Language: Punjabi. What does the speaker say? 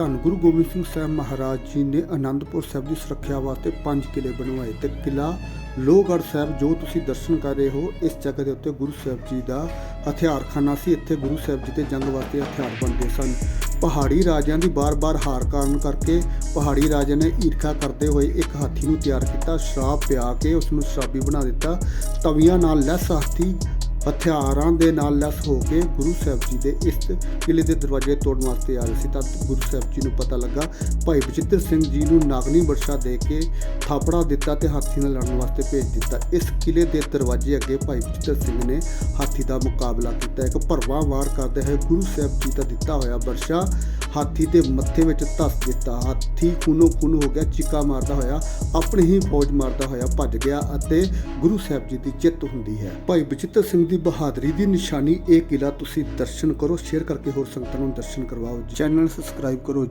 ਧੰਨ ਗੁਰੂ ਗੋਬਿੰਦ ਸਿੰਘ ਸਾਹਿਬ ਮਹਾਰਾਜ ਜੀ ਨੇ ਆਨੰਦਪੁਰ ਸਾਹਿਬ ਦੀ ਸੁਰੱਖਿਆ ਵਾਸਤੇ ਪੰਜ ਕਿਲੇ ਬਣਵਾਏ ਤੇ ਕਿਲਾ ਲੋਹਗੜ੍ਹ ਸਾਹਿਬ ਜੋ ਤੁਸੀਂ ਦਰਸ਼ਨ ਕਰ ਰਹੇ ਹੋ, ਇਸ ਜਗ੍ਹਾ ਦੇ ਉੱਤੇ ਗੁਰੂ ਸਾਹਿਬ ਜੀ ਦਾ ਹਥਿਆਰਖਾਨਾ ਸੀ। ਇੱਥੇ ਗੁਰੂ ਸਾਹਿਬ ਜੀ ਦੇ ਜੰਗ ਵਾਸਤੇ ਹਥਿਆਰ ਬਣਦੇ ਸਨ। ਪਹਾੜੀ ਰਾਜਿਆਂ ਦੀ ਬਾਰ-ਬਾਰ ਹਾਰ ਕਾਰਨ ਕਰਕੇ ਪਹਾੜੀ ਰਾਜਿਆਂ ਨੇ ਈਰਖਾ ਕਰਦੇ ਹੋਏ ਇੱਕ ਹਾਥੀ ਨੂੰ ਤਿਆਰ ਕੀਤਾ, ਸ਼ਰਾਬ ਪਿਆ ਕੇ ਉਸ ਨੂੰ ਸ਼ਰਾਬੀ ਬਣਾ ਦਿੱਤਾ। ਤਵੀਆਂ ਨਾਲ ਲੈਸ ਹਾਥੀ ਹਥਿਆਰਾਂ ਦੇ ਨਾਲ ਲੈਸ ਹੋ ਕੇ ਗੁਰੂ ਸਾਹਿਬ ਜੀ ਦੇ ਇਸ ਕਿਲੇ ਦੇ ਦਰਵਾਜ਼ੇ ਤੋੜਨ ਵਾਸਤੇ ਆ ਰਹੇ ਸੀ, ਤਾਂ ਗੁਰੂ ਸਾਹਿਬ ਜੀ ਨੂੰ ਪਤਾ ਲੱਗਾ, ਭਾਈ ਬਚਿੱਤਰ ਸਿੰਘ ਜੀ ਨੂੰ ਨਾਗਨੀ ਵਰਸ਼ਾ ਦੇ ਕੇ ਥਾਪੜਾ ਦਿੱਤਾ ਤੇ ਹਾਥੀ ਨਾਲ ਲੜਨ ਵਾਸਤੇ ਭੇਜ ਦਿੱਤਾ। ਇਸ ਕਿਲੇ ਦੇ ਦਰਵਾਜ਼ੇ ਅੱਗੇ ਭਾਈ ਬਚਿੱਤਰ ਸਿੰਘ ਨੇ ਹਾਥੀ ਦਾ ਮੁਕਾਬਲਾ ਕੀਤਾ। ਇੱਕ ਭਰਵਾਂ ਵਾਰ ਕਰਦੇ ਹੋਏ ਗੁਰੂ ਸਾਹਿਬ ਜੀ ਦਾ ਦਿੱਤਾ ਹੋਇਆ ਵਰਸ਼ਾ ਹਾਥੀ ਦੇ ਮੱਥੇ ਵਿੱਚ ਧੱਸ ਦਿੱਤਾ। ਹਾਥੀ ਖੂਨੋ ਖੂਨ ਹੋ ਗਿਆ, ਚੀਕਾ ਮਾਰਦਾ ਹੋਇਆ, ਆਪਣੀ ਹੀ ਫੌਜ ਮਾਰਦਾ ਹੋਇਆ ਭੱਜ ਗਿਆ ਅਤੇ ਗੁਰੂ ਸਾਹਿਬ ਜੀ ਦੀ ਜਿੱਤ ਹੁੰਦੀ ਹੈ। ਭਾਈ ਬਚਿੱਤਰ ਸਿੰਘ ਦੀ ਬਹਾਦਰੀ ਦੀ ਨਿਸ਼ਾਨੀ ਇਹ ਕਿਲਾ ਤੁਸੀਂ ਦਰਸ਼ਨ ਕਰੋ। ਸ਼ੇਅਰ ਕਰਕੇ ਹੋਰ ਸੰਗਤਾਂ ਨੂੰ ਦਰਸ਼ਨ ਕਰਵਾਓ। ਚੈਨਲ ਸਬਸਕ੍ਰਾਈਬ ਕਰੋ।